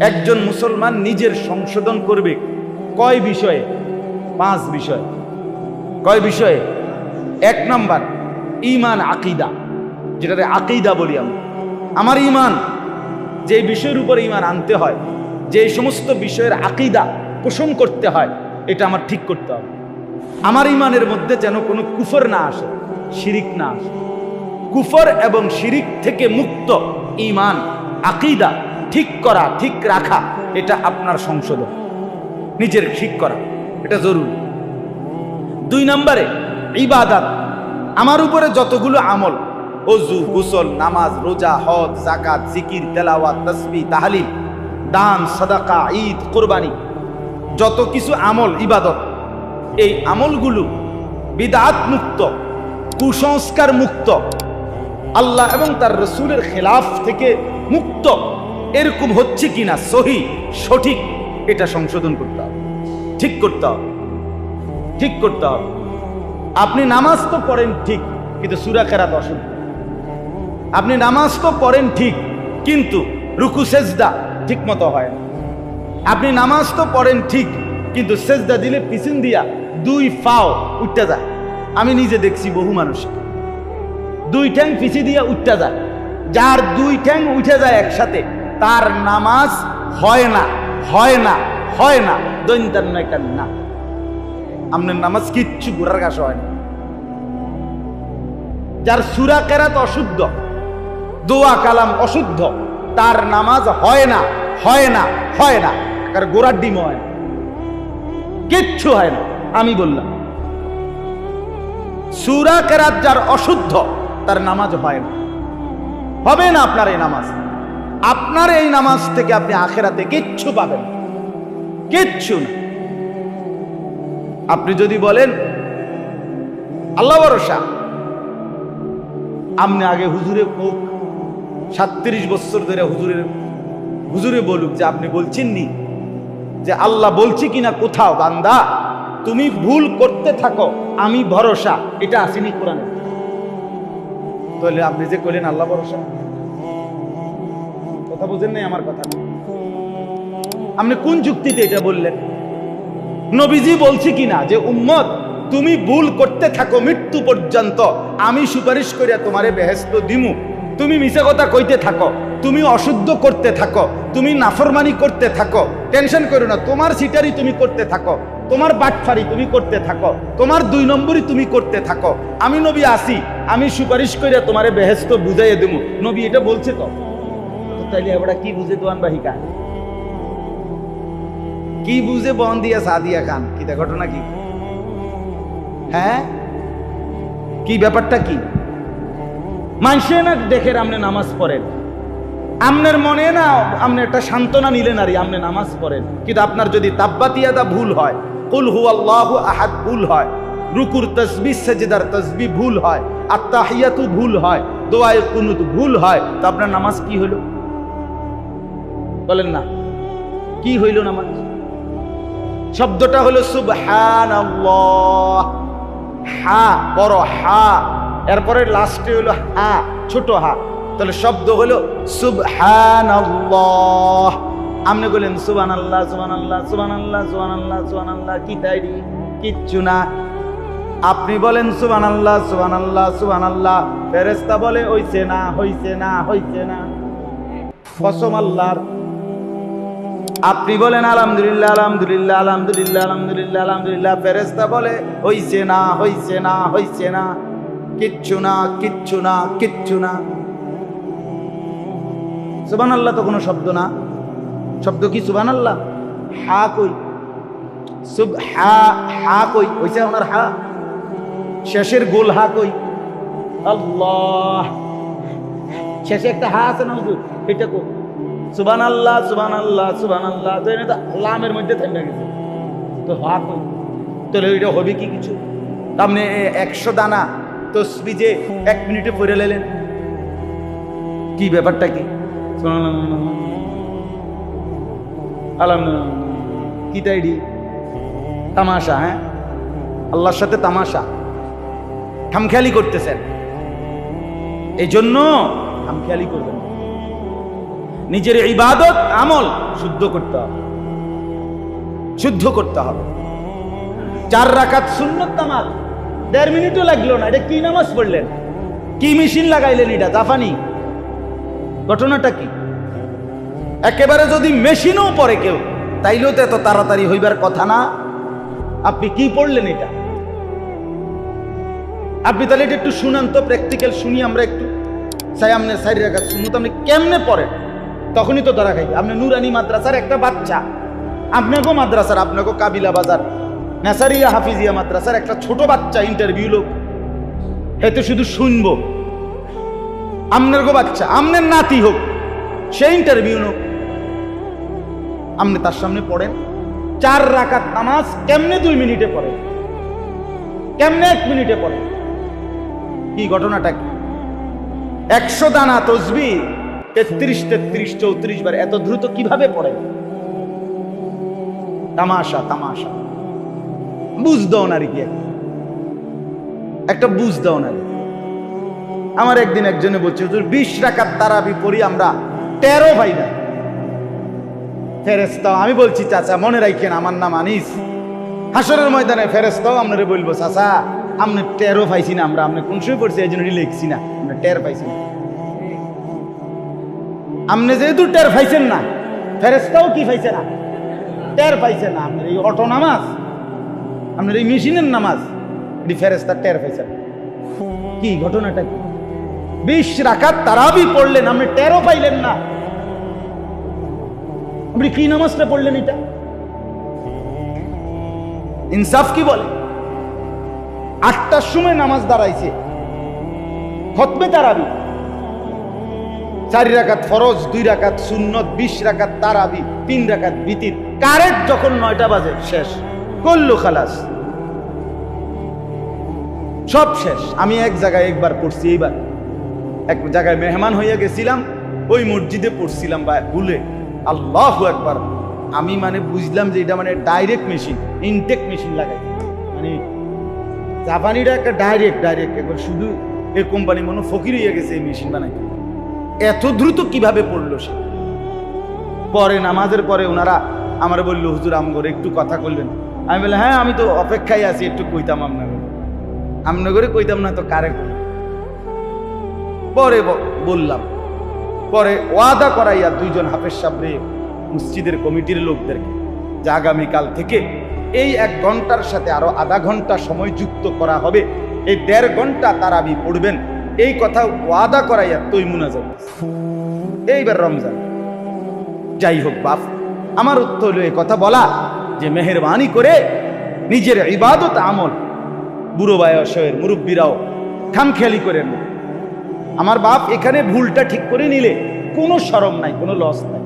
একজন মুসলমান নিজের সংশোধন করবে। কয় বিষয়ে? পাঁচ বিষয়। কয় বিষয়ে? এক নম্বর ইমান আকিদা। যেটাতে আকিদা বলি আমি আমার ইমান যে বিষয়ের উপর ইমান আনতে হয়, যে সমস্ত বিষয়ের আকিদা পোষণ করতে হয়, এটা আমার ঠিক করতে হবে। আমার ইমানের মধ্যে যেন কোনো কুফর না আসে, শিরিক না আসে। কুফর এবং শিরিক থেকে মুক্ত ইমান আকিদা ঠিক করা, ঠিক রাখা, এটা আপনার সংশোধন। নিজের ঠিক করা, এটা জরুরি। দুই নম্বরে, ইবাদাত। আমার উপরে যতগুলো আমল, অজু, গোসল, নামাজ, রোজা, হজ জাকাত জিকির, তেলাওয়াত তসবি তাহলিল, দান, সাদাকা, ঈদ, কোরবানি, যত কিছু আমল, ইবাদত, এই আমলগুলো বিদাত মুক্ত, কুসংস্কার মুক্ত, আল্লাহ এবং তার রসুলের খেলাফ থেকে মুক্ত। এরকম হচ্ছে কিনা সহি, সঠিক, এটা সংশোধন করতে হবে। ঠিক করতে হবে। ঠিক করতে হবে। আপনি নামাজ তো পড়েন ঠিক, কিন্তু সুরা কেরাত অশুদ্ধ। আপনি নামাজ তো পড়েন ঠিক, কিন্তু রুকু, সেজদা ঠিক মতো হয় না। আপনি নামাজ তো পড়েন ঠিক, কিন্তু সেজদা দিলে পিছন দিয়া দুই ফাও উঠতে যায়। আমি নিজে দেখছি বহু মানুষকে দুই ঠ্যাং পিছিয়ে দিয়া উঠতে যায়। যার দুই ঠ্যাং উঠে যায় একসাথে তার নামাজ হয় না হয় না হয় না দৈন্তার নয় কান না? আপনার নামাজ কিচ্ছু ঘোরার কাছে হয় না। যার সুরা কেরাত অশুদ্ধ, দোয়া কালাম অশুদ্ধ, তার নামাজ হয় না হয় না হয় না, কার গোড়ার ডিম হয় না। কিচ্ছু হয় না, আমি বললাম। সুরা কেরাত যার অশুদ্ধ, তার নামাজ হয় না। হবে না আপনার এই নামাজ? আপনার এই নামাজ থেকে আপনি আখেরাতে কিচ্ছু পাবেন। কিচ্ছু না। আপনি যদি বলেন, আল্লাহ ভরসা। আপনি আগে হুজুরে মুখ সাতত্রিশ বছর ধরে হুজুরের হুজুরে বলুক যে আপনি বলছেন নি, যে আল্লাহ বলছি কিনা কোথাও, বান্দা, তুমি ভুল করতে থাকো, আমি ভরসা, এটা আসেনি কোরআনে। তাহলে আপনি যে করলেন আল্লাহ ভরসা কথা বুঝেন নাই আমার কথা। আপনি কোন যুক্তিতে এটা বললেন? নবীজি বলছি কিনা যে, উম্মত, তুমি ভুল করতে থাকো মৃত্যু পর্যন্ত। আমি সুপারিশ করিয়া তোমারে বেহেস্ত দিমু। তুমি মিছে কথা কইতে থাকো। তুমি অশুদ্ধ করতে থাকো। তুমি নাফরমানি করতে থাকো। টেনশন করো না, তোমার সিটারি তুমি করতে থাকো। তোমার বাটফারি তুমি করতে থাকো। তোমার দুই নম্বরই তুমি করতে থাকো। আমি নবী আসি, আমি সুপারিশ করিয়া তোমারে বেহেস্ত বুঝাইয়া দেবো নবী এটা বলছে তো? তাইলে কি বুঝে দোয়ান বাহিকা কি বুঝে বন দিয়া সাদিয়া খান ঘটনা কি? হ্যাঁ? কি ব্যাপারটা কি? মানুষে না নামাজ পড়েন? মনে না আপনি একটা সান্ত্বনা নিলেন আরে আপনি নামাজ পড়েন? কিন্তু আপনার যদি তাব্বাতিয়াদা ভুল হয়, কুল হু আল্লাহ আহাদ ভুল হয়, রুকুর তসবি, সেজদার তসবি ভুল হয় আত্মাহিয়াতু ভুল হয়, দোয়ায় কুনুত ভুল হয়, তো আপনার নামাজ কি হলো? বলেন না। কি হইল নামাজ? শব্দটা হলো সুবহান হা, বড় হা। এরপরে লাস্টে হলো হা, ছোট হা। তাহলে শব্দ হলো সুবহান আপনি বললেন সুবান আল্লাহ সুবান আল্লাহ সুবান আল্লাহ সুবান আল্লাহ সুবান আল্লাহ কি তাইরি? কিচ্ছু না। আপনি বলেন সুবান আল্লাহ সুবান আল্লাহ সুবান আল্লাহ ফেরেস্তা বলে, হইছে না হইছে না হইছে না। ফসম আল্লাহর আপনি বলেন, আলহামদুলিল্লাহ আলহামদুলিল্লাহ আলহামদুলিল্লাহ আলহামদুলিল্লাহ আলহামদুলিল্লাহ। ফেরেস্তা বলে, হইছে না হইছে না হইছে না। কিচ্ছু না কিচ্ছু না কিচ্ছু না। সুবান আল্লাহ তো কোনো শব্দ না। শব্দ কি সুবান আল্লাহ হা কই? সুব হা হা কই? হইছে ওনার হা? শেষের গোল হা কই? আল্লাহ! শেষে একটা হা আছে না এটা কই? সুবান আল্লাহ সুবান আল্লাহ সুবান আল্লাহ তো এটা তো লামের মধ্যে থেমে গেছে। তো হা কই তাহলে ওইটা হবে কি কিছু? আপনি একশো দানা তসবি যে এক মিনিটে পড়ে লেলেন। কি ব্যাপারটা কি? কি তাইডি? তামাশা হ্যাঁ? আল্লাহর সাথে তামাশা। খামখেয়ালি করতেছেন। এই জন্য খামখেয়ালি করবেন। নিজের ইবাদত, আমল শুদ্ধ করতে হবে। শুদ্ধ করতে হবে। চার রাকাত সুন্নত নামাজ। দেড় মিনিটও লাগল না, এটা কি নামাজ পড়লেন? কি মেশিন লাগাইলেন এটা জাপানি ঘটনাটা কি? একেবারে যদি মেশিনও পড়ে কেউ, তাইলেও তো এত তাড়াতাড়ি হইবার কথা না। আপনি কি পড়লেন এটা? আপনি তাহলে এটা একটু শুনান তো প্র্যাকটিক্যাল শুনি আমরা একটু। সাই আমনে সাইড রাখা শুনুন তো আপনি কেমনে পড়েন? তখনই তো ধরা খাইবে। আপনি নুরানি মাদ্রাসার একটা বাচ্চা। আপনাকেও মাদ্রাসার, আপনাকেও কাবিলা বাজার। নেসারিয়া হাফিজিয়া মাদ্রাসার একটা ছোট বাচ্চা ইন্টারভিউ লোক। এতে শুধু শুনব। গো বাচ্চা আপনার নাতি হোক, সে ইন্টারভিউ হোক আপনি তার সামনে পড়েন। চার রাকাত নামাজ কেমনে দুই মিনিটে পড়েন? কেমনে এক মিনিটে পড়েন? কি ঘটনাটা কি? একশো দানা তসবি তেত্রিশ তেত্রিশ, চৌত্রিশ বার এত দ্রুত কীভাবে পড়ে? তামাশা তামাশা। বুঝ দাও না কি একটা বুঝ দাও না আমার একদিন একজনে বলছে হুজুর, বিশ রাকাত তারাবি পড়ি আমরা, তেরো ভাই না ফেরেস্তাও আমি বলছি, চাচা, মনে রাখেন আমার নাম আনিস। হাসরের ময়দানে ফেরেস্তাও আপনারে বলব, চাচা আপনি টেরও পাইছি না আমরা আপনি কোন সময় পড়ছি, এই জন্য লিখছি না, আমরা টের পাইছি না। আপনি যেহেতু টের পাইছেন না ফেরেস্তাও কি পাইছে না? টের পাইছে না আপনার এই অটো নামাজ আপনার এই মেশিনের নামাজ, এটি ফেরেস্তা টের পাইছে না। কি ঘটনাটা কি? বিশ রাখাত তারাবি পড়লেন আপনি টেরও পাইলেন না। আপনি কি নামাজটা পড়লেন এটা? ইনসাফ কি বলে? আটটার সময় নামাজ দাঁড়াইছে। খতবে তারাবি। চারি রাকাত ফরজ, দুই রাকাত সুন্নত, বিশ রাকাত তারাবি, তিন রাকাত বিতির। কারেক্ট যখন নয়টা বাজে, শেষ। করল খালাস। সব শেষ। আমি এক জায়গায় একবার পড়ছি, এইবার। এক জায়গায় মেহমান হইয়া গেছিলাম, ওই মসজিদে পড়ছিলাম বা ভুলে। আল্লাহ একবার আমি মানে বুঝলাম যে এটা মানে ডাইরেক্ট মেশিন ইনটেক মেশিন লাগাই। মানে জাপানিরা একটা ডাইরেক্ট ডাইরেক্ট একবার শুধু এই কোম্পানি মনে ফকির হয়ে গেছে এই মেশিন বানাইতে। এত দ্রুত কীভাবে পড়ল সে? পরে, নামাজের পরে ওনারা আমার বলল, হুজুর, আমগরে একটু কথা করলেন আমি বললাম হ্যাঁ আমি তো অপেক্ষায় আছি, একটু কইতাম আপনাকে। আমনগরে কইতাম, না তো কারে কই পরে বললাম, পরে ওয়াদা করাইয়া দুইজন হাফেজ সাবরে মসজিদের কমিটির লোকদেরকে যে আগামীকাল থেকে এই এক ঘণ্টার সাথে আরও আধা ঘণ্টা সময় যুক্ত করা হবে, এই দেড় ঘণ্টা তারাবি পড়বেন এই কথা ওয়াদা করাইয়া তৈ মুনাজাত এইবার রমজান। যাই হোক বাপ, আমার উত্তর হলো এই কথা বলা যে মেহরবানি করে নিজের ইবাদত আমল বুড়ো বয়সের মুরব্বীরাও খামখেয়ালি করেন না আমার বাপ এখানে ভুলটা ঠিক করে নিলে কোনো সরম নাই, কোনো লস নাই।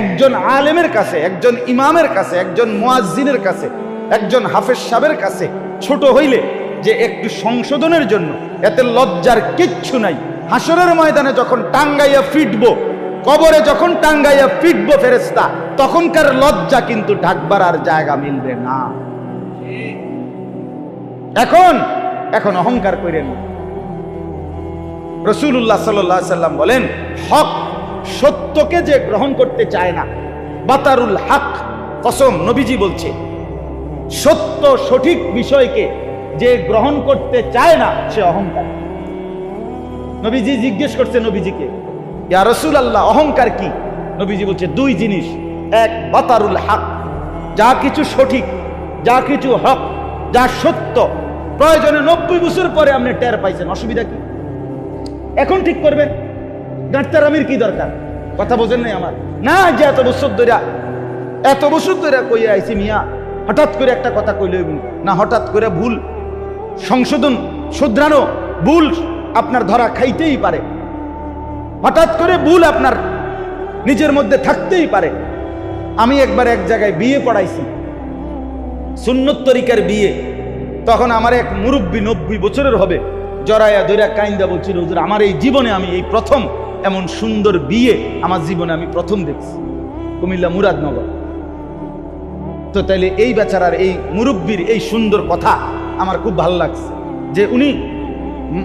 একজন আলেমের কাছে, একজন ইমামের কাছে, একজন মুয়াজ্জিনের কাছে, একজন হাফেজ সাহেবের কাছে ছোট হইলে যে একটু সংশোধনের জন্য, এতে লজ্জার কিচ্ছু নাই। হাসরের ময়দানে যখন টাঙ্গাইয়া ফিটবো, কবরে যখন টাঙ্গাইয়া ফিটবো ফেরেস্তা তখনকার লজ্জা কিন্তু ঢাকবার আর জায়গা মিলবে না। এখন এখন অহংকার করেন রসুল্লাহ সাল্লাম বলেন, হক সত্যকে যে গ্রহণ করতে চায় না, বাতারুল হক, কসম নবীজি বলছে, সত্য সঠিক বিষয়কে যে গ্রহণ করতে চায় না, সে অহংকার। নবীজি জিজ্ঞেস করছে নবীজিকে, ইয়া রসুল আল্লাহ অহংকার কি? নবীজি বলছে, দুই জিনিস। এক, বাতারুল হাক, যা কিছু সঠিক, যা কিছু হক, যা সত্য। প্রয়োজনে নব্বই বছর পরে আপনি টের পাইছেন, অসুবিধা কি? এখন ঠিক করবেন ডাক্তার আমির কি দরকার? কথা বোঝেন নাই আমার। না, যে এত বছর ধরে এত বছর ধরে কইয়া আইছি মিয়া, হঠাৎ করে একটা কথা কইলে। না, হঠাৎ করে ভুল সংশোধন, শুধরানো, ভুল আপনার ধরা খাইতেই পারে। হঠাৎ করে ভুল আপনার নিজের মধ্যে থাকতেই পারে। আমি একবার এক জায়গায় বিয়ে পড়াইছি। সুন্নত বিয়ে। তখন আমার এক মুরব্বী নব্বই বছরের হবে। জরায়া দৈরা কাইন্দা বলছিল হুজুর, আমার এই জীবনে আমি এই প্রথম এমন সুন্দর বিয়ে আমার জীবনে আমি প্রথম দেখছি। কুমিল্লা মুরাদনগর। তো তাইলে এই বেচারার, এই মুরব্বীর এই সুন্দর কথা আমার খুব ভালো লাগছে যে উনি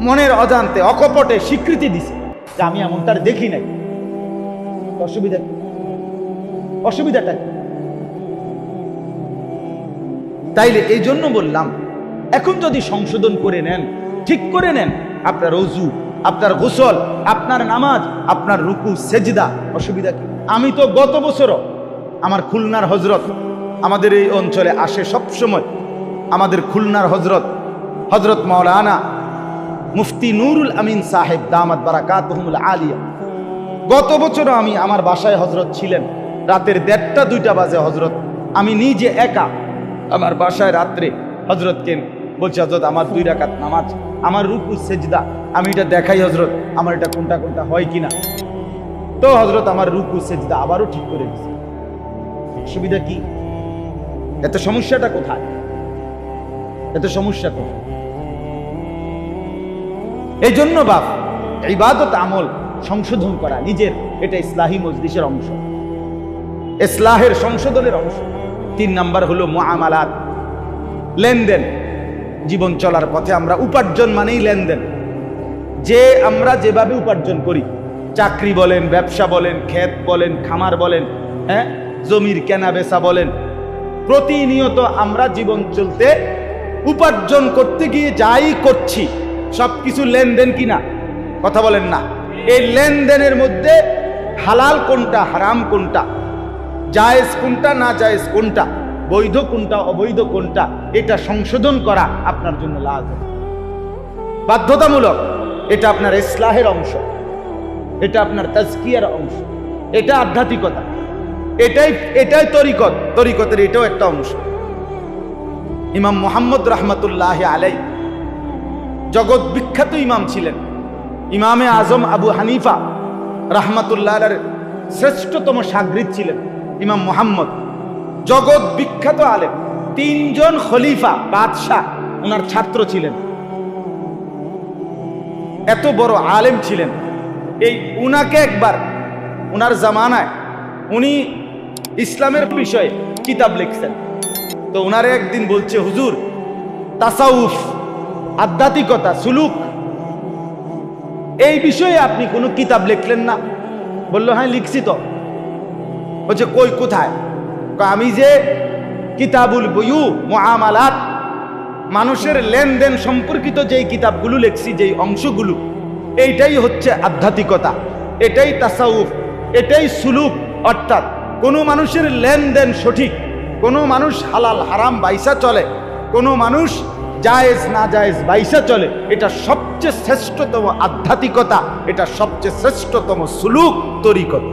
মনের অজান্তে, অকপটে স্বীকৃতি দিছে যে আমি এমনটার দেখি নাই। অসুবিধা অসুবিধাটা তাইলে এই জন্য বললাম, এখন যদি সংশোধন করে নেন, ঠিক করে নেন, আপনার অজু, আপনার গোসল, আপনার নামাজ, আপনার রুকু, সেজদা, অসুবিধা কি? আমি তো গত বছরও আমার খুলনার হজরত আমাদের এই অঞ্চলে আসে সব সময় আমাদের খুলনার হজরত হজরত মাওলানা মুফতি নুরুল আমিন সাহেব দামাত বারাকাত আলিয়া। গত বছরও আমি আমার বাসায় হজরত ছিলেন। রাতের দেড়টা, দুইটা বাজে হজরত। আমি নিজে একা আমার বাসায় রাত্রে হজরতকে বলছি, হজরত, আমার দুই রাকাত নামাজ, আমার রুকু, সেজদা, আমি এটা দেখাই হজরত, আমার এটা কোনটা কোনটা হয় কিনা? তো হজরত আমার রুকু, সেজদা আবারও ঠিক করে দিছে। সুবিধা কি? এত সমস্যাটা কোথায়? এত সমস্যা কোথায় এই জন্য বাপ, ইবাদত আমল, সংশোধন করা নিজের, এটা ইসলাহী মজলিসের অংশ। ইসলাহের সংশোধনের অংশ। তিন নাম্বার হলো মুআমালাত, লেনদেন। জীবন চলার পথে আমরা উপার্জন মানেই লেনদেন। যে আমরা যেভাবে উপার্জন করি, চাকরি বলেন, ব্যবসা বলেন, ক্ষেত বলেন, খামার বলেন হ্যাঁ? জমির কেনা বেচা বলেন, প্রতিনিয়ত আমরা জীবন চলতে উপার্জন করতে গিয়ে যাই করছি, সবকিছু লেনদেন কিনা? কথা বলেন না। এই লেনদেনের মধ্যে হালাল কোনটা, হারাম কোনটা? জায়েজ কোনটা, না জায়েজ কোনটা? বৈধ কোনটা, অবৈধ কোনটা? এটা সংশোধন করা আপনার জন্য লাভ বাধ্যতামূলক। এটা আপনার ইসলাহের অংশ। এটা আপনার তাজকিয়ার অংশ। এটা আধ্যাত্মিকতা। এটাই এটাই তরিকত। তরিকতের এটাও একটা অংশ। ইমাম মোহাম্মদ রহমতুল্লাহ আলাই জগৎ বিখ্যাত ইমাম ছিলেন। ইমামে আজম আবু হানিফা রহমতুল্লাহ শ্রেষ্ঠতম সাগরিদ ছিলেন ইমাম মোহাম্মদ। জগৎ বিখ্যাত আলেম। তিনজন খলিফা, বাদশাহ ওনার ছাত্র ছিলেন। এত বড় আলেম ছিলেন। এই উনাকে একবার উনার জামানায় উনি ইসলামের বিষয়ে কিতাব লিখছেন। তো উনারে একদিন বলছে, হুজুর, তাসাউফ, আধ্যাত্মিকতা, সুলুক, এই বিষয়ে আপনি কোনো কিতাব লিখলেন না? বলল হ্যাঁ লিখছি তো। বলছে, কই, কোথায়? আমি যে কিতাবুল বইউ মুআমালাত, মানুষের লেনদেন সম্পর্কিত যেই কিতাবগুলো লিখছি, যেই অংশগুলো, এইটাই হচ্ছে আধ্যাত্মিকতা, এটাই তাসাউফ, এটাই সুলুক, অর্থাৎ কোনো মানুষের লেনদেন সঠিক কোনো মানুষ হালাল, হারাম বাইসা চলে, কোনো মানুষ জায়েজ, না জায়েজ বাইসা চলে, এটা সবচেয়ে শ্রেষ্ঠতম আধ্যাত্মিকতা, এটা সবচেয়ে শ্রেষ্ঠতম সুলুক তরিকত।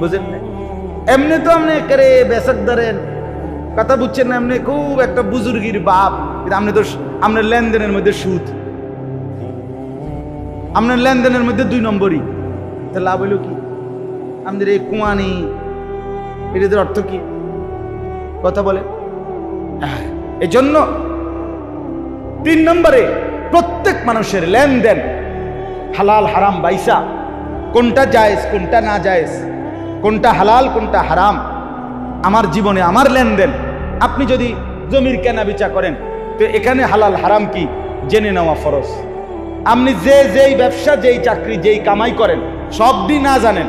বুঝেন না? এমনি তো আপনি করে বেসক ধরেন। কথা বুঝছেন না এমনি খুব একটা বুজুর্গির বাপ, কিন্তু আপনি তো আপনার লেনদেনের মধ্যে সুদ। আপনার লেনদেনের মধ্যে দুই নম্বরই। তা লাভ হইল কি? আমাদের এই কুয়ানি এটাদের অর্থ কি? কথা বলে। এই জন্য তিন নম্বরে প্রত্যেক মানুষের লেনদেন হালাল, হারাম, বাইসা। কোনটা জায়েজ, কোনটা না জায়েজ, কোনটা হালাল, কোনটা হারাম। আমার জীবনে আমার লেনদেন। আপনি যদি জমির কেনা বেচা করেন, তো এখানে হালাল, হারাম কি? জেনে নেওয়া ফরজ। আপনি যে যেই ব্যবসা, যেই চাকরি, যেই কামাই করেন, সব দিন না জানেন।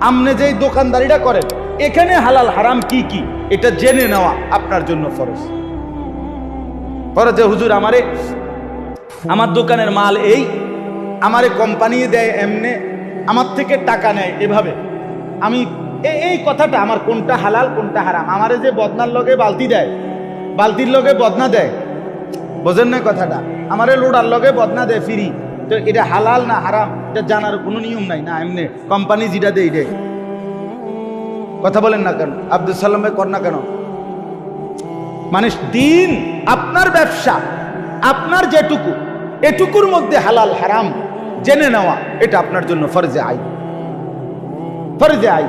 আপনি যেই দোকানদারিটা করেন এখানে হালাল হারাম কি কি? এটা জেনে নেওয়া আপনার জন্য ফরজ। ফরজ হুজুর আমারে, আমার দোকানের মাল এই, আমারে কোম্পানি দেয় এমনে, আমার থেকে টাকা নেয় এভাবে। আমি এই কথাটা আমার কোনটা হালাল, কোনটা হারাম? আমারে যে বদনার লগে বালতি দেয়, বালতির লগে বদনা দেয়, বোঝেন না কথাটা? আমারে লোডার লগে বদনা দেয় ফিরি তো এটা হালাল না হারাম? এটা জানার কোনো নিয়ম নাই না এমনি। কোম্পানি যেটা দেয় দেয় কথা বলেন না কেন? আব্দুল সালাম ভাই কর না কেন? মানে দিন আপনার ব্যবসা, আপনার যেটুকু, এটুকুর মধ্যে হালাল, হারাম জেনে নেওয়া, এটা আপনার জন্য ফরজে আই ফরজে আই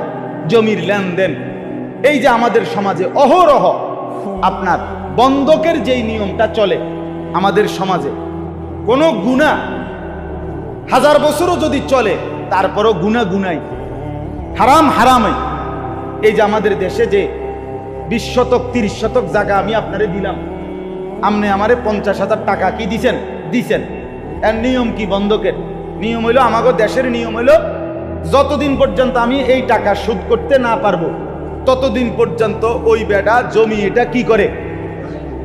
জমির লেনদেন। এই যে আমাদের সমাজে অহরহ আপনার বন্ধকের যেই নিয়মটা চলে, আমাদের সমাজে কোনো গুণা হাজার বছরও যদি চলে, তারপরও গুণা গুনাই, হারাম হারামই। এই যে আমাদের দেশে যে বিশ শতক তিরিশ শতক জায়গা আমি আপনারে দিলাম। আপনি আমারে পঞ্চাশ হাজার টাকা কি দিছেন? দিছেন। এর নিয়ম কি বন্ধকের? নিয়ম হইল আমাকে দেশের নিয়ম হইল, যতদিন পর্যন্ত আমি এই টাকা শোধ করতে না পারব, ততদিন পর্যন্ত ওই বেটা জমি এটা কি করে?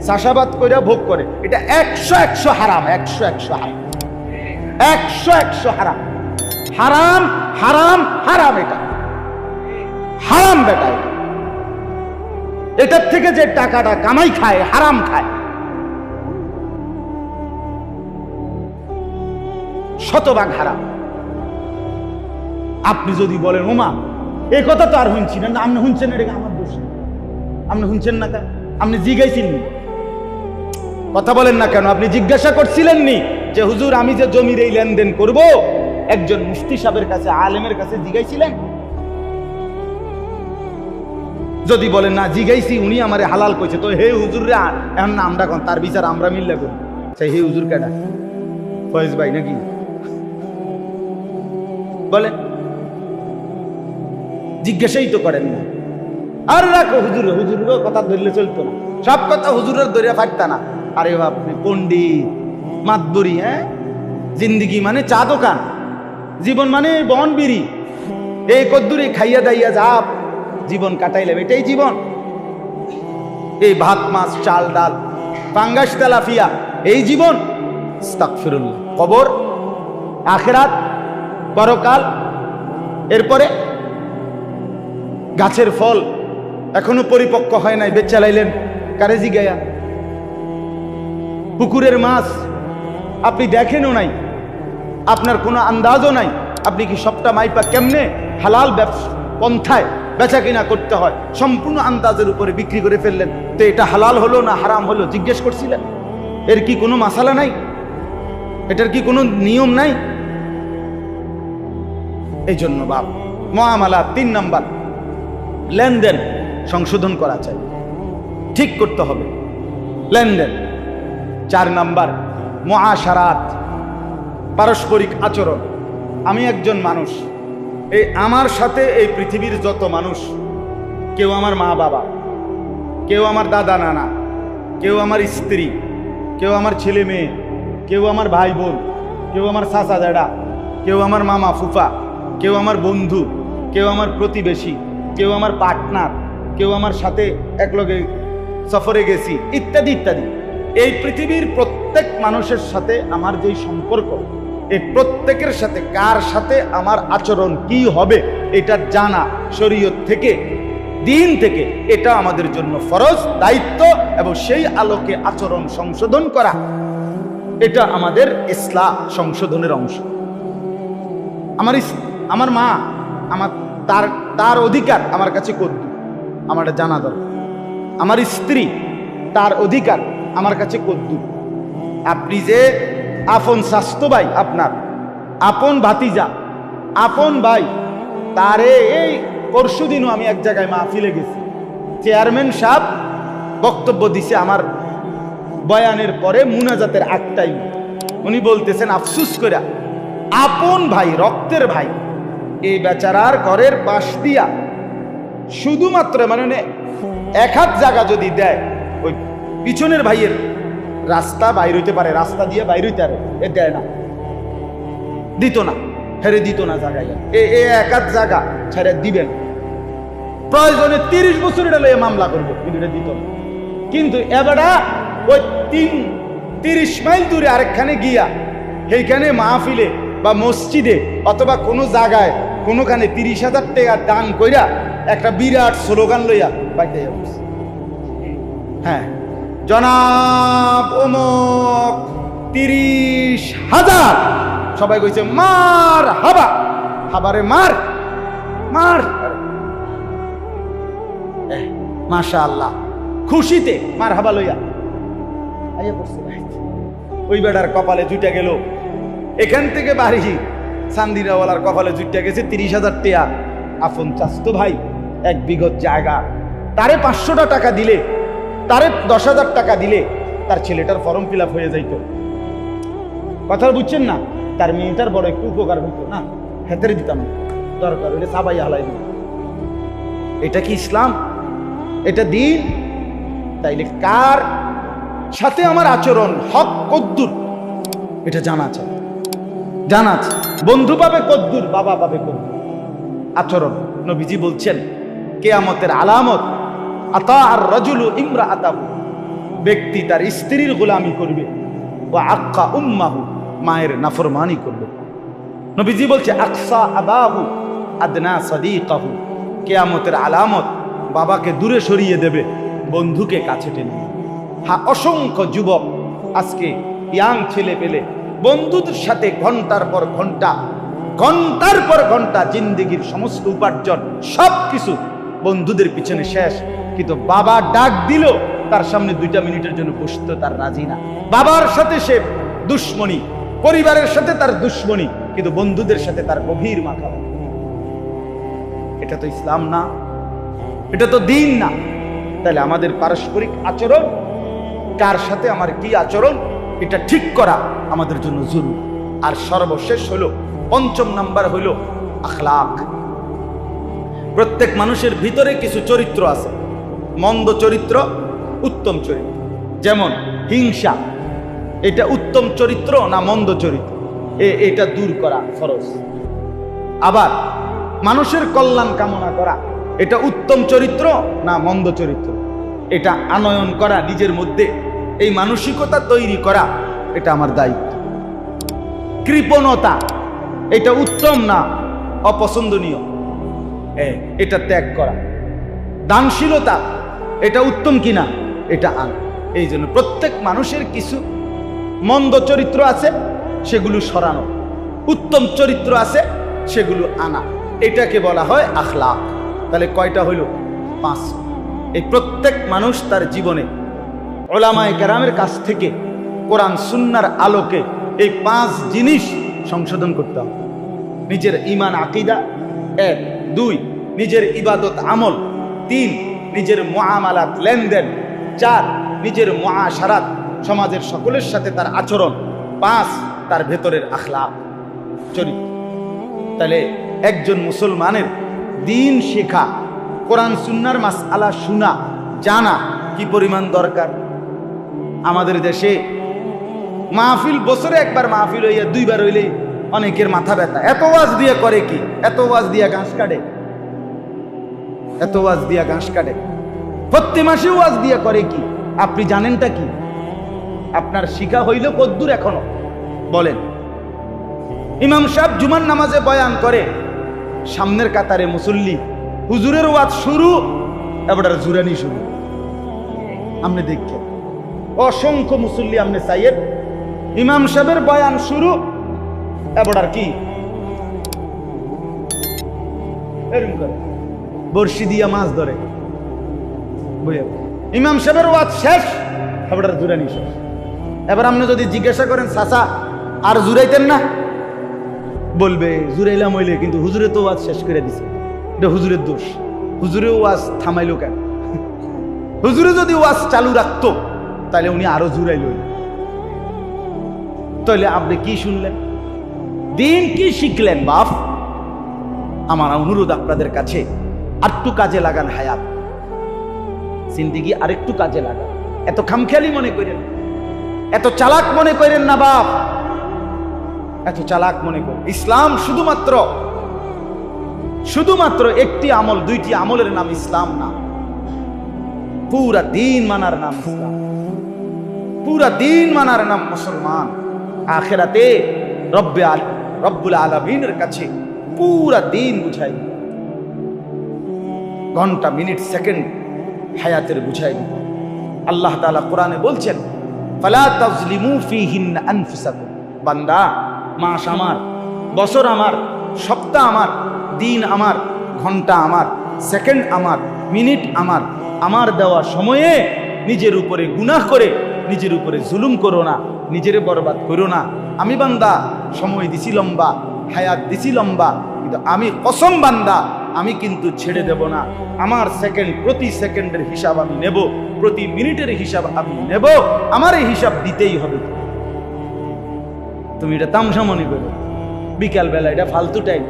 চাষাবাদ করে ভোগ করে। এটা একশো একশো হারাম, একশো একশো হারাম। একশো একশো হারাম। হারাম হারাম হারাম এটা। হারাম বেটা এটার থেকে যে টাকাটা কামাই খায়, হারাম খায়। শতভাগ হারাম। আপনি যদি বলেন, ওমা এই কথা তো আর শুনছি না। আপনি শুনছেন এটা আমার দোষ। আপনি শুনছেন না কেন আপনি জিজ্ঞাসিন কথা বলেন না কেন? আপনি জিজ্ঞাসা করছিলেন নি যে, হুজুর, আমি যে জমির এই লেনদেন করব? একজন মুফতি সাহেবের কাছে, আলেমের কাছে জিজ্ঞাসিলেন যদি বলেন, না, জিগাইছি, উনি আমারে হালাল কইছে। তো হে হুজুর রে না আমরা কোন, তার বিচার আমরা মিললে করি সেই হে হুজুর কেডা? ফয়েজ ভাই নাকি? বলে জিজ্ঞাসাই তো করেন না। আর রাখো হুজুর হুজুর কথা ধরলে চলতো না। সব কথা হুজুরের ধরে ফাটতা না। আরে বাপরে পণ্ডিত, মাতবরি হ্যাঁ? জিন্দিগি মানে চা দোকান। জীবন মানে বন বিড়ি এই কদ্দুরে খাইয়া দাইয়া যাপ জীবন কাটাইলাম, এটাই জীবন। এই ভাত, মাছ, চাল, ডাল, পাঙ্গাস তেলাফিয়া এই জীবন। কবর, আখেরাত, পরকাল, এরপরে গাছের ফল। এখনও পরিপক্ক হয় নাই, বেচ চালাইলেন, কারে জিগায়া? পুকুরের মাছ, আপনি দেখেনও নাই। আপনার কোনো আন্দাজও নাই, আপনি কি সবটা মাইপা কেমনে? হালাল ব্যবসা পন্থায়। বেচা কিনা করতে হয়। সম্পূর্ণ আন্দাজের উপরে বিক্রি করে ফেললেন। তো এটা হালাল হলো না হারাম হলো জিজ্ঞেস করছিলেন। এর কি কোনো মাসালা নাই? এটার কি কোনো নিয়ম নাই? এই জন্য বাপ, মহামালা তিন নাম্বার। লেনদেন সংশোধন করা চাই। ঠিক করতে হবে। লেনদেন। চার নাম্বার, মহাসারাত, পারস্পরিক আচরণ। আমি একজন মানুষ। এই আমার সাথে এই পৃথিবীর যত মানুষ কেউ আমার মা বাবা কেউ আমার দাদা নানা কেউ আমার স্ত্রী কেউ আমার ছেলে মেয়ে কেউ আমার ভাই বোন কেউ আমার চাচা দাদা কেউ আমার মামা ফুফা কেউ আমার বন্ধু কেউ আমার প্রতিবেশী কেউ আমার পার্টনার কেউ আমার সাথে একলগে সফরে গেছি ইত্যাদি ইত্যাদি এই পৃথিবীর প্রত্যেক মানুষের সাথে আমার যেই সম্পর্ক এই প্রত্যেকের সাথে কার সাথে আমার আচরণ কি হবে, এটা জানা শরীয়ত থেকে, দিন থেকে এটা আমাদের জন্য ফরজ, দায়িত্ব এবং সেই আলোকে আচরণ সংশোধন করা। এটা আমাদের ইসলাম সংশোধনের অংশ। আমার আমার মা, আমার তার তার অধিকার আমার কাছে করত আমার জানা দরকার। আমার স্ত্রী তার অধিকার আমার কাছে কদ্দু আপনি যে আপন স্বাস্থ্য ভাই আপনার, আপন ভাতিজা, আপন ভাই, তারে এই পরশু দিনও আমি এক জায়গায় মাহফিলে গেছি। চেয়ারম্যান সাহেব বক্তব্য দিছে আমার বয়ানের পরে মুনাজাতের একটাই উনি বলতেছেন, আফসুস করে আপন ভাই, রক্তের ভাই, এই বেচারার ঘরের পাশ দিয়া শুধুমাত্র মানে এক হাত জায়গা যদি দেয়, ওই পিছনের ভাইয়ের রাস্তা বাইর হইতে পারে, রাস্তা দিয়ে বাইর হইতে পারে, এ দেয় না। দিত না, হেরে দিত না জায়গায় এ এ এক হাত জায়গা, ছেড়ে দিবেন। প্রয়োজনে তিরিশ বছর এটা লইয়ে মামলা করব, কিন্তু এটা দিত না। কিন্তু এবারা ওই তিন, তিরিশ মাইল দূরে আরেকখানে গিয়া, সেইখানে মাহফিলে বা মসজিদে অথবা কোনো জায়গায় কোনোখানে তিরিশ হাজার টাকা দান কইরা একটা বিরাট স্লোগান লইয়া বাইতে যাব হ্যাঁ। জনাব অমক তিরিশ হাজার। সবাই কইছে, মার হাবা। হাবারে মার মার। মাশা আল্লাহ খুশিতে মার হাবা লইয়া। আইয়া ওই বেটার কপালে জুটে গেল। এখান থেকে বাড়ি সান্দিরাওয়ালার কপালে জুটে গেছে তিরিশ হাজার টিয়া। আফন চাস্তো ভাই, এক বিঘত জায়গা। তারে পাঁচশোটা টাকা দিলে তারে দশ হাজার টাকা দিলে তার ছেলেটার ফর্ম ফিল হয়ে যাইতো। কথা বুঝছেন না? তার মেয়েটার বড় একটু উপকার হইতো না? হেতেরে দিতাম। না। দরকার হইলে সাবাই হালাই দিতাম। এটা কি ইসলাম? এটা দিন? তাইলে কার সাথে আমার আচরণ? হক কদ্দুর। এটা জানা চাই জানা বন্ধু পাবে কদ্দুর, বাবা পাবে কদ্দুর। আচরণ। নবীজি বলছেন, কেয়ামতের আলামত আতা আর ইমরা আতাবু ব্যক্তি তার স্ত্রীর গোলামি করবে ও আক্কা উম্মাহু, মায়ের নাফরমানি করবে। নবীজি বলছে, আকসা আবাহু আদনা সাদিকাহু। কেয়ামতের আলামত বাবাকে দূরে সরিয়ে দেবে, বন্ধুকে কাছে টেনে। হ্যাঁ অসংখ্য যুবক আজকে ইয়াং ছেলে পেলে, বন্ধুদের সাথে ঘণ্টার পর ঘণ্টা, ঘণ্টার পর ঘণ্টা জিন্দিগির সমস্ত উপার্জন সব কিছু বন্ধুদের পিছনে শেষ। কিন্তু বাবা ডাক দিল, তার সামনে দুইটা মিনিটের জন্য বসতে তার রাজি না। বাবার সাথে সে দুশ্মনী, পরিবারের সাথে তার দুশ্মনী, কিন্তু বন্ধুদের সাথে তার গভীর মাথা এটা তো ইসলাম না, এটা তো দিন না। তাহলে আমাদের পারস্পরিক আচরণ, কার সাথে আমার কি আচরণ, এটা ঠিক করা আমাদের জন্য জরুরি। আর সর্বশেষ হলো, পঞ্চম নাম্বার হলো, আখলাক। প্রত্যেক মানুষের ভিতরে কিছু চরিত্র আছে। মন্দ চরিত্র, উত্তম চরিত্র। যেমন হিংসা, এটা উত্তম চরিত্র না মন্দ চরিত্র? এ- এটা দূর করা ফরজ। আবার মানুষের কল্যাণ কামনা করা, এটা উত্তম চরিত্র না মন্দ চরিত্র? এটা আনয়ন করা, নিজের মধ্যে এই মানসিকতা তৈরি করা, এটা আমার দায়িত্ব। কৃপণতা, এটা উত্তম না অপছন্দনীয়? এটা ত্যাগ করা। দানশীলতা, এটা উত্তম কিনা, এটা আন। এই জন্য প্রত্যেক মানুষের কিছু মন্দ চরিত্র আছে, সেগুলো সরানো। উত্তম চরিত্র আছে, সেগুলো আনা। এটাকে বলা হয় আখলাক। তাহলে কয়টা হইল? পাঁচ। এই প্রত্যেক মানুষ তার জীবনে ওলামায় কেরামের কাছ থেকে কোরআন, সুন্নার আলোকে এই পাঁচ জিনিস সংশোধন করতে হবে। নিজের ইমান আকিদা, এক। দুই, নিজের ইবাদত আমল। তিন, নিজের মুআমালাত লেনদেন। চার, নিজের মুআশারাত, সমাজের সকলের সাথে তার আচরণ। পাঁচ, তার ভেতরের আখলাক। চরিত্র তাহলে একজন মুসলমানের দিন শেখা, কোরআন সুন্নার মাস আলা শোনা, জানা কি পরিমাণ দরকার? আমাদের দেশে মাহফিল, বছরে একবার মাহফিল হইয়া দুইবার হইলে অনেকের মাথা ব্যথা। এত ওয়াজ দিয়ে করে কি? এত ওয়াজ দিয়া ঘাস কাটে? এত ওয়াজ দিয়া ঘাস কাটে? প্রতি মাসে ওয়াজ দিয়া করে কি? আপনি জানেনটা কি? আপনার শিখা হইল কদ্দুর এখনও। বলেন। ইমাম সাহেব জুমার নামাজে বয়ান করে, সামনের কাতারে মুসল্লি, হুজুরের ওয়াজ শুরু এবার জুরানি শুরু। আপনি দেখছেন অসংখ্য মুসল্লি আপনি চাইয়েন। ইমাম সাহেবের বয়ান শুরু এবার কি? বর্ষি দিয়া মাছ ধরে। ইমাম সাহেবের ওয়াজ শেষ, এবার জুরানি শেষ। এবার আপনি যদি জিজ্ঞাসা করেন, চাচা, আর জুরাইতেন না? বলবে জুরাইলাম হইলে, কিন্তু হুজুরে তো ওয়াজ শেষ করে দিছে। এটা হুজুরের দোষ। হুজুরে ওয়াজ থামাইলো কেন? হুজুরে যদি ওয়াজ চালু রাখতো তাহলে উনি আরও জুড়াইল তাহলে আপনি কি শুনলেন? দিন কি শিখলেন বাপ? আমার অনুরোধ আপনাদের কাছে, আরেকটু কাজে লাগান হায়াত। জিন্দিগি আরেকটু কাজে লাগান। এত খামখেয়ালি মনে করেন, এত চালাক মনে করেন না বাপ। এত চালাক মনে করেন। ইসলাম শুধুমাত্র শুধুমাত্র একটি আমল, দুইটি আমলের নাম ইসলাম না। পুরা দিন মানার নাম পুরা দিন মানার নাম মুসলমান। আখেরাতে রব্বে আল রব্বুল আলমিনের কাছে পুরা দিন বুঝাই। ঘণ্টা, মিনিট, সেকেন্ড হায়াতের বুঝাই দিত আল্লাহ তালা কোরআনে বলছেন, ফালা তাজলিমু ফিহিন্না আনফুসাকুম। বান্দা, মাস আমার, বছর আমার, সপ্তাহ আমার, দিন আমার, ঘণ্টা আমার, সেকেন্ড আমার, মিনিট আমার আমার দেওয়া সময়ে নিজের উপরে গুনাহ করে, নিজের উপরে জুলুম করো না, নিজেরে বরবাদ করো না। আমি বান্দা, সময় দিছি লম্বা, হায়াত দিছি লম্বা, কিন্তু আমি কসম বান্দা, আমি কিন্তু ছেড়ে দেব না। আমার সেকেন্ড প্রতি সেকেন্ডের হিসাব আমি নেব, প্রতি মিনিটের হিসাব আমি নেব, আমার এই হিসাব দিতেই হবে। তুমি এটা তামসা মনে করো। বিকালবেলা এটা ফালতু টাইম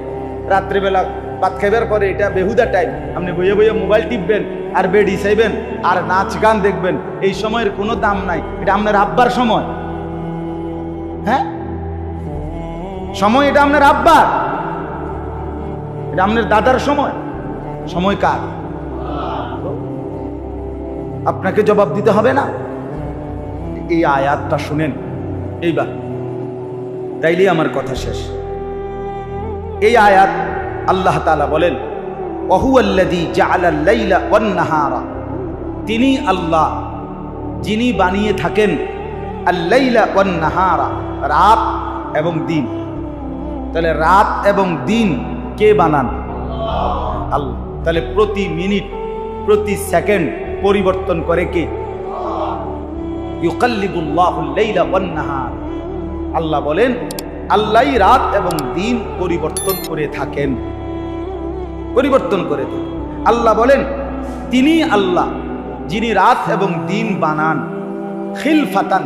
রাত্রেবেলা ভাত খাইবার পরে এটা বেহুদা টাইম আপনি বইয়ে বইয়ে মোবাইল টিপবেন আর বেডি চাইবেন আর নাচ গান দেখবেন, এই সময়ের কোনো দাম নাই। এটা আপনার আব্বার সময়। হ্যাঁ? সময় এটা আপনার আব্বার? এটা আপনার দাদার সময়? সময় কার? আপনাকে জবাব দিতে হবে না? এই আয়াতটা শুনেন। এইবার। তাইলে আমার কথা শেষ। এই আয়াত আল্লাহ তাআলা বলেন তিনি আল্লাহ, যিনি বানিয়ে থাকেন, আল্লাইলা ওয়ান-নাহারা, রাত এবং দিন। তাহলে রাত এবং দিন কে বানান? আল্লাহ। তাহলে প্রতি মিনিট, প্রতি সেকেন্ড পরিবর্তন করে কে? আল্লাহ বলেন, আল্লাহই রাত এবং দিন পরিবর্তন করে থাকেন। পরিবর্তন করে থাকেন। আল্লাহ বলেন, তিনি আল্লাহ, যিনি রাত এবং দিন বানান। খিল ফাতান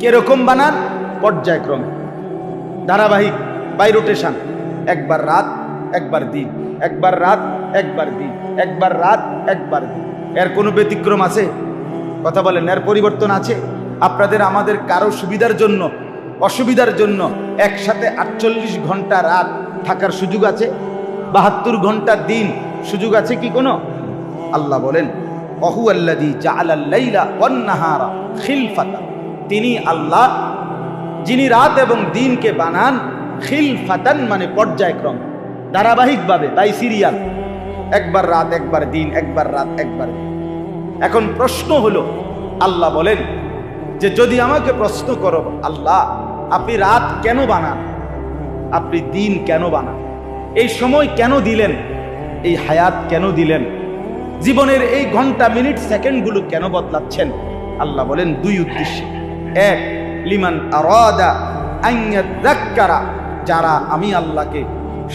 কীরকম বানান? পর্যায়ক্রমে। ধারাবাহিক বাই রোটেশন একবার রাত, একবার দিন। একবার রাত, একবার দিন। একবার রাত, একবার দিন। এর কোনো ব্যতিক্রম আছে? কথা বলেন, এর পরিবর্তন আছে? আপনাদের, আমাদের কারও সুবিধার জন্য, অসুবিধার জন্য একসাথে আটচল্লিশ ঘণ্টা রাত থাকার সুযোগ আছে? বাহাত্তর ঘণ্টা দিন সুযোগ আছে কি কোনো? আল্লাহ বলেন অহু আল্লাদি জাআলাল্লাইলা ওয়ান-নাহারা খিলফাতা। তিনি আল্লাহ, যিনি রাত এবং দিনকে বানান খিলফাতান মানে পর্যায়ক্রম, ধারাবাহিকভাবে তাই সিরিয়াল একবার রাত, একবার দিন, একবার রাত, একবার দিন। এখন প্রশ্ন হলো, আল্লাহ বলেন যে যদি আমাকে প্রশ্ন করো, আল্লাহ, আপনি রাত কেন বানান? আপনি দিন কেন বানান? এই সময় কেন দিলেন? এই হায়াত কেন দিলেন? জীবনের এই ঘণ্টা, মিনিট, সেকেন্ডগুলো কেন বদলাচ্ছেন? আল্লাহ বলেন দুই উদ্দেশ্যে। এক, লিমান আরাদা আইয়াদ্দাক্কারা যারা আমি আল্লাহকে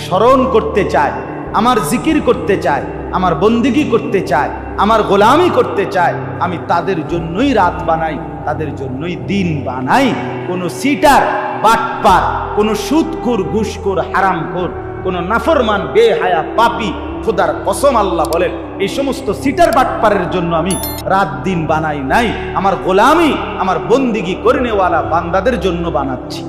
স্মরণ করতে চায়, আমার জিকির করতে চায়, আমার বন্দিগি করতে চায়, আমার গোলামি করতে চায়, আমি তাদের জন্যই রাত বানাই, তাদের জন্যই দিন বানাই। কোনো সিটার, বাটপার, কোনো সুদখোর, ঘুষখোর, হারামখোর, কোনো নাফরমান, বেহায়া, পাপি, খোদার কসম আল্লাহ বলেন, এই সমস্ত সিটার, বাটপারের জন্য আমি রাত দিন বানাই নাই, আমার গোলামি, আমার বন্দিগি করে নেওয়ালা বান্দাদের জন্য বানাচ্ছি।